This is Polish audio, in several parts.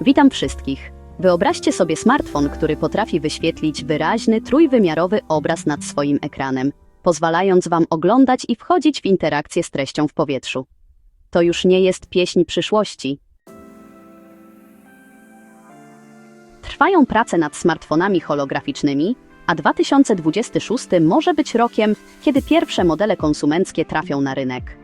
Witam wszystkich. Wyobraźcie sobie smartfon, który potrafi wyświetlić wyraźny, trójwymiarowy obraz nad swoim ekranem, pozwalając Wam oglądać i wchodzić w interakcję z treścią w powietrzu. To już nie jest pieśń przyszłości. Trwają prace nad smartfonami holograficznymi, a 2026 może być rokiem, kiedy pierwsze modele konsumenckie trafią na rynek.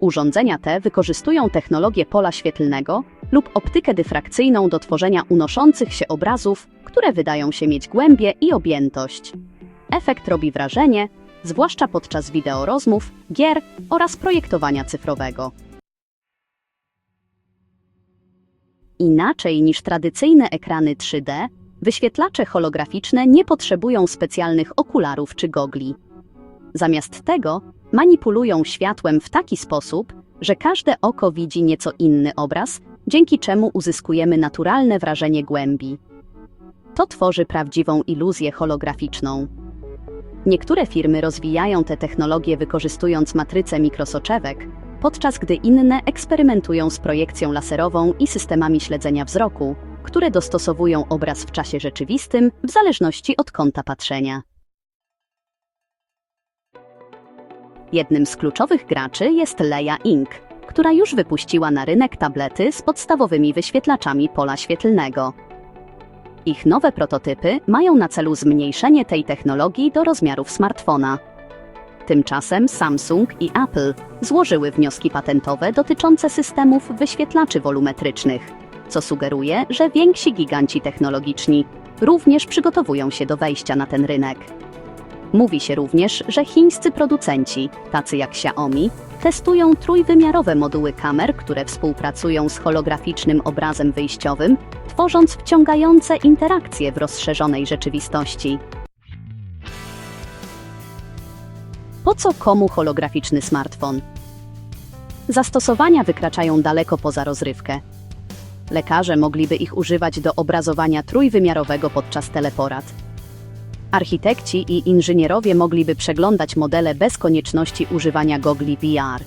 Urządzenia te wykorzystują technologię pola świetlnego lub optykę dyfrakcyjną do tworzenia unoszących się obrazów, które wydają się mieć głębię i objętość. Efekt robi wrażenie, zwłaszcza podczas wideorozmów, gier oraz projektowania cyfrowego. Inaczej niż tradycyjne ekrany 3D, wyświetlacze holograficzne nie potrzebują specjalnych okularów czy gogli. Zamiast tego manipulują światłem w taki sposób, że każde oko widzi nieco inny obraz, dzięki czemu uzyskujemy naturalne wrażenie głębi. To tworzy prawdziwą iluzję holograficzną. Niektóre firmy rozwijają te technologie wykorzystując matryce mikrosoczewek, podczas gdy inne eksperymentują z projekcją laserową i systemami śledzenia wzroku, które dostosowują obraz w czasie rzeczywistym w zależności od kąta patrzenia. Jednym z kluczowych graczy jest Leia Inc., która już wypuściła na rynek tablety z podstawowymi wyświetlaczami pola świetlnego. Ich nowe prototypy mają na celu zmniejszenie tej technologii do rozmiarów smartfona. Tymczasem Samsung i Apple złożyły wnioski patentowe dotyczące systemów wyświetlaczy wolumetrycznych, co sugeruje, że więksi giganci technologiczni również przygotowują się do wejścia na ten rynek. Mówi się również, że chińscy producenci, tacy jak Xiaomi, testują trójwymiarowe moduły kamer, które współpracują z holograficznym obrazem wyjściowym, tworząc wciągające interakcje w rozszerzonej rzeczywistości. Po co komu holograficzny smartfon? Zastosowania wykraczają daleko poza rozrywkę. Lekarze mogliby ich używać do obrazowania trójwymiarowego podczas teleporad. Architekci i inżynierowie mogliby przeglądać modele bez konieczności używania gogli VR.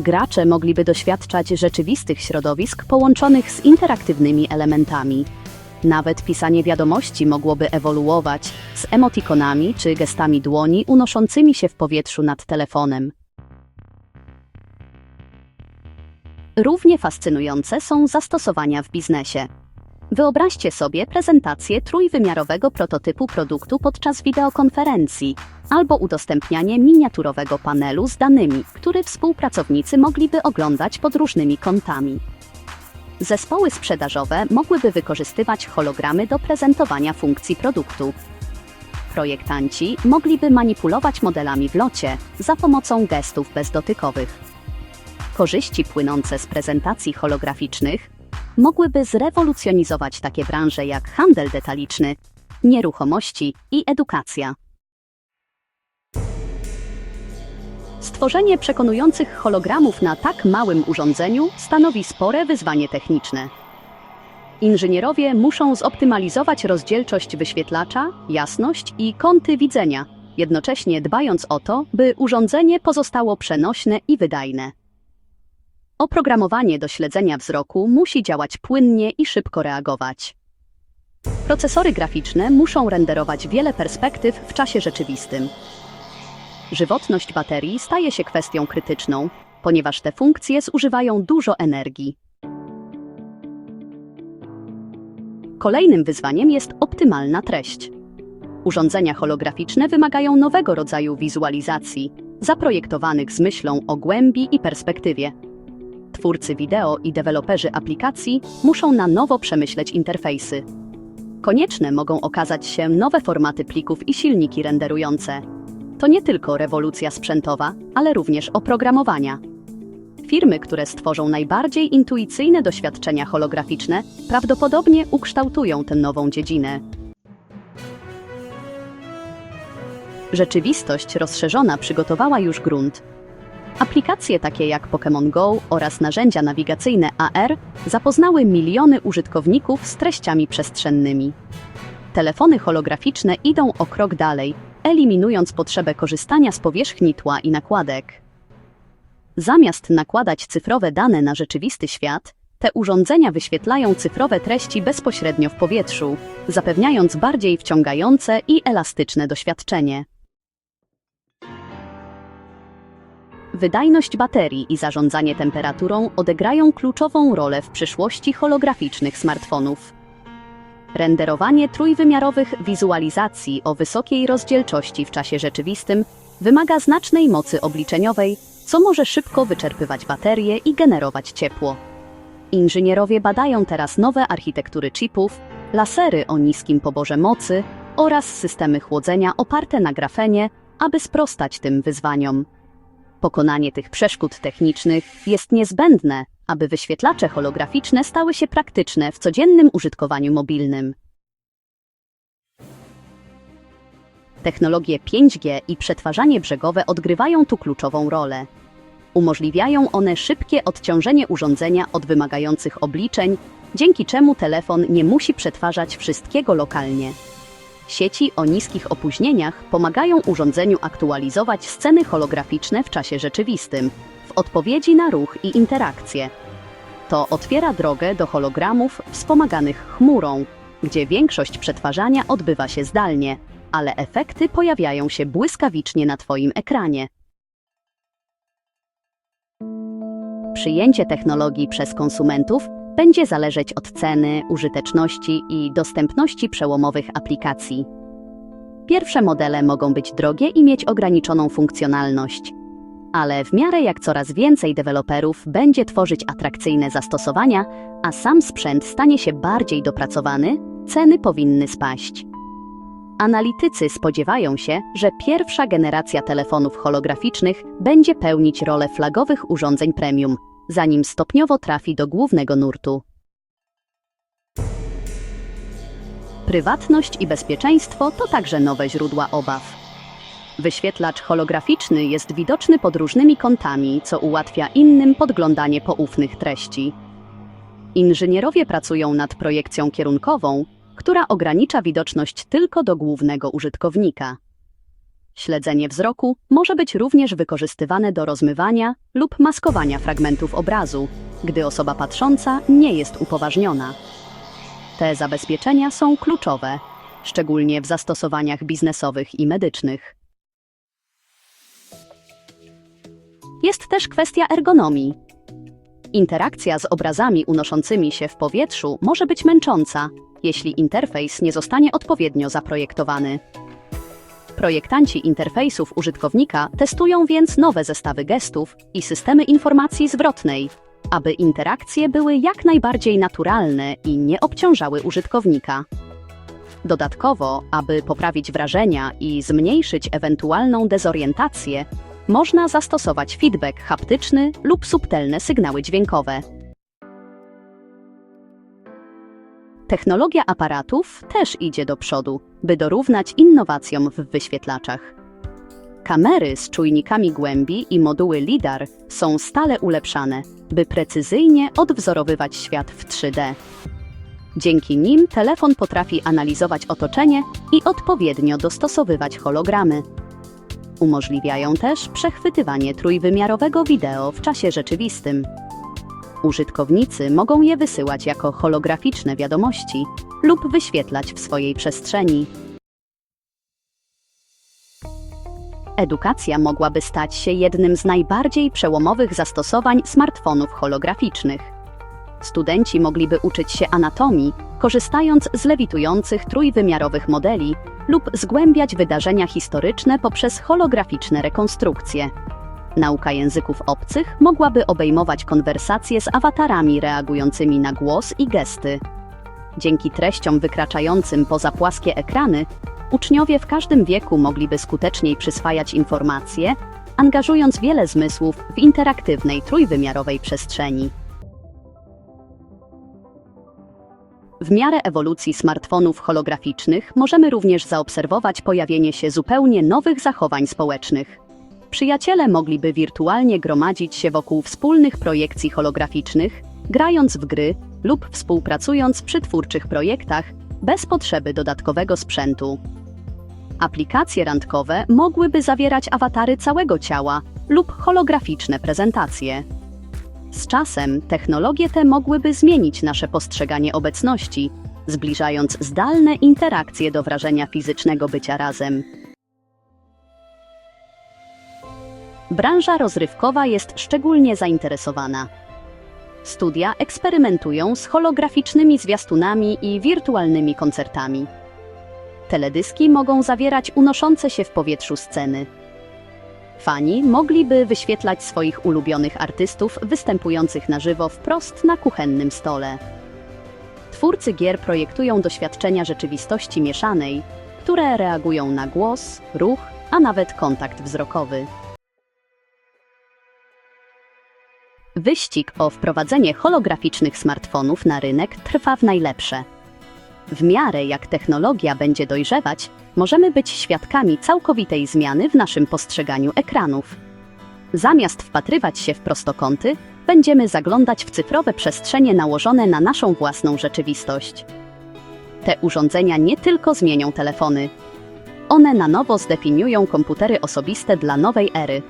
Gracze mogliby doświadczać rzeczywistych środowisk połączonych z interaktywnymi elementami. Nawet pisanie wiadomości mogłoby ewoluować z emotikonami czy gestami dłoni unoszącymi się w powietrzu nad telefonem. Równie fascynujące są zastosowania w biznesie. Wyobraźcie sobie prezentację trójwymiarowego prototypu produktu podczas wideokonferencji albo udostępnianie miniaturowego panelu z danymi, który współpracownicy mogliby oglądać pod różnymi kątami. Zespoły sprzedażowe mogłyby wykorzystywać hologramy do prezentowania funkcji produktu. Projektanci mogliby manipulować modelami w locie za pomocą gestów bezdotykowych. Korzyści płynące z prezentacji holograficznych mogłyby zrewolucjonizować takie branże jak handel detaliczny, nieruchomości i edukacja. Stworzenie przekonujących hologramów na tak małym urządzeniu stanowi spore wyzwanie techniczne. Inżynierowie muszą zoptymalizować rozdzielczość wyświetlacza, jasność i kąty widzenia, jednocześnie dbając o to, by urządzenie pozostało przenośne i wydajne. Oprogramowanie do śledzenia wzroku musi działać płynnie i szybko reagować. Procesory graficzne muszą renderować wiele perspektyw w czasie rzeczywistym. Żywotność baterii staje się kwestią krytyczną, ponieważ te funkcje zużywają dużo energii. Kolejnym wyzwaniem jest optymalna treść. Urządzenia holograficzne wymagają nowego rodzaju wizualizacji, zaprojektowanych z myślą o głębi i perspektywie. Twórcy wideo i deweloperzy aplikacji muszą na nowo przemyśleć interfejsy. Konieczne mogą okazać się nowe formaty plików i silniki renderujące. To nie tylko rewolucja sprzętowa, ale również oprogramowania. Firmy, które stworzą najbardziej intuicyjne doświadczenia holograficzne, prawdopodobnie ukształtują tę nową dziedzinę. Rzeczywistość rozszerzona przygotowała już grunt. Aplikacje takie jak Pokémon Go oraz narzędzia nawigacyjne AR zapoznały miliony użytkowników z treściami przestrzennymi. Telefony holograficzne idą o krok dalej, eliminując potrzebę korzystania z powierzchni tła i nakładek. Zamiast nakładać cyfrowe dane na rzeczywisty świat, Te urządzenia wyświetlają cyfrowe treści bezpośrednio w powietrzu, zapewniając bardziej wciągające i elastyczne doświadczenie. Wydajność baterii i zarządzanie temperaturą odegrają kluczową rolę w przyszłości holograficznych smartfonów. Renderowanie trójwymiarowych wizualizacji o wysokiej rozdzielczości w czasie rzeczywistym wymaga znacznej mocy obliczeniowej, co może szybko wyczerpywać baterie i generować ciepło. Inżynierowie badają teraz nowe architektury chipów, lasery o niskim poborze mocy oraz systemy chłodzenia oparte na grafenie, aby sprostać tym wyzwaniom. Pokonanie tych przeszkód technicznych jest niezbędne, aby wyświetlacze holograficzne stały się praktyczne w codziennym użytkowaniu mobilnym. Technologie 5G i przetwarzanie brzegowe odgrywają tu kluczową rolę. Umożliwiają one szybkie odciążenie urządzenia od wymagających obliczeń, dzięki czemu telefon nie musi przetwarzać wszystkiego lokalnie. Sieci o niskich opóźnieniach pomagają urządzeniu aktualizować sceny holograficzne w czasie rzeczywistym, w odpowiedzi na ruch i interakcje. To otwiera drogę do hologramów wspomaganych chmurą, gdzie większość przetwarzania odbywa się zdalnie, ale efekty pojawiają się błyskawicznie na Twoim ekranie. Przyjęcie technologii przez konsumentów będzie zależeć od ceny, użyteczności i dostępności przełomowych aplikacji. Pierwsze modele mogą być drogie i mieć ograniczoną funkcjonalność, ale w miarę jak coraz więcej deweloperów będzie tworzyć atrakcyjne zastosowania, a sam sprzęt stanie się bardziej dopracowany, ceny powinny spaść. Analitycy spodziewają się, że pierwsza generacja telefonów holograficznych będzie pełnić rolę flagowych urządzeń premium, zanim stopniowo trafi do głównego nurtu. Prywatność i bezpieczeństwo to także nowe źródła obaw. Wyświetlacz holograficzny jest widoczny pod różnymi kątami, co ułatwia innym podglądanie poufnych treści. Inżynierowie pracują nad projekcją kierunkową, która ogranicza widoczność tylko do głównego użytkownika. Śledzenie wzroku może być również wykorzystywane do rozmywania lub maskowania fragmentów obrazu, gdy osoba patrząca nie jest upoważniona. Te zabezpieczenia są kluczowe, szczególnie w zastosowaniach biznesowych i medycznych. Jest też kwestia ergonomii. Interakcja z obrazami unoszącymi się w powietrzu może być męcząca, jeśli interfejs nie zostanie odpowiednio zaprojektowany. Projektanci interfejsów użytkownika testują więc nowe zestawy gestów i systemy informacji zwrotnej, aby interakcje były jak najbardziej naturalne i nie obciążały użytkownika. Dodatkowo, aby poprawić wrażenia i zmniejszyć ewentualną dezorientację, można zastosować feedback haptyczny lub subtelne sygnały dźwiękowe. Technologia aparatów też idzie do przodu, by dorównać innowacjom w wyświetlaczach. Kamery z czujnikami głębi i moduły LIDAR są stale ulepszane, by precyzyjnie odwzorowywać świat w 3D. Dzięki nim telefon potrafi analizować otoczenie i odpowiednio dostosowywać hologramy. Umożliwiają też przechwytywanie trójwymiarowego wideo w czasie rzeczywistym. Użytkownicy mogą je wysyłać jako holograficzne wiadomości lub wyświetlać w swojej przestrzeni. Edukacja mogłaby stać się jednym z najbardziej przełomowych zastosowań smartfonów holograficznych. Studenci mogliby uczyć się anatomii, korzystając z lewitujących trójwymiarowych modeli lub zgłębiać wydarzenia historyczne poprzez holograficzne rekonstrukcje. Nauka języków obcych mogłaby obejmować konwersacje z awatarami reagującymi na głos i gesty. Dzięki treściom wykraczającym poza płaskie ekrany, uczniowie w każdym wieku mogliby skuteczniej przyswajać informacje, angażując wiele zmysłów w interaktywnej trójwymiarowej przestrzeni. W miarę ewolucji smartfonów holograficznych możemy również zaobserwować pojawienie się zupełnie nowych zachowań społecznych. Przyjaciele mogliby wirtualnie gromadzić się wokół wspólnych projekcji holograficznych, grając w gry lub współpracując przy twórczych projektach bez potrzeby dodatkowego sprzętu. Aplikacje randkowe mogłyby zawierać awatary całego ciała lub holograficzne prezentacje. Z czasem technologie te mogłyby zmienić nasze postrzeganie obecności, zbliżając zdalne interakcje do wrażenia fizycznego bycia razem. Branża rozrywkowa jest szczególnie zainteresowana. Studia eksperymentują z holograficznymi zwiastunami i wirtualnymi koncertami. Teledyski mogą zawierać unoszące się w powietrzu sceny. Fani mogliby wyświetlać swoich ulubionych artystów występujących na żywo wprost na kuchennym stole. Twórcy gier projektują doświadczenia rzeczywistości mieszanej, które reagują na głos, ruch, a nawet kontakt wzrokowy. Wyścig o wprowadzenie holograficznych smartfonów na rynek trwa w najlepsze. W miarę jak technologia będzie dojrzewać, możemy być świadkami całkowitej zmiany w naszym postrzeganiu ekranów. Zamiast wpatrywać się w prostokąty, będziemy zaglądać w cyfrowe przestrzenie nałożone na naszą własną rzeczywistość. Te urządzenia nie tylko zmienią telefony, one na nowo zdefiniują komputery osobiste dla nowej ery.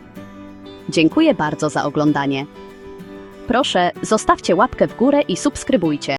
Dziękuję bardzo za oglądanie. Proszę, zostawcie łapkę w górę i subskrybujcie.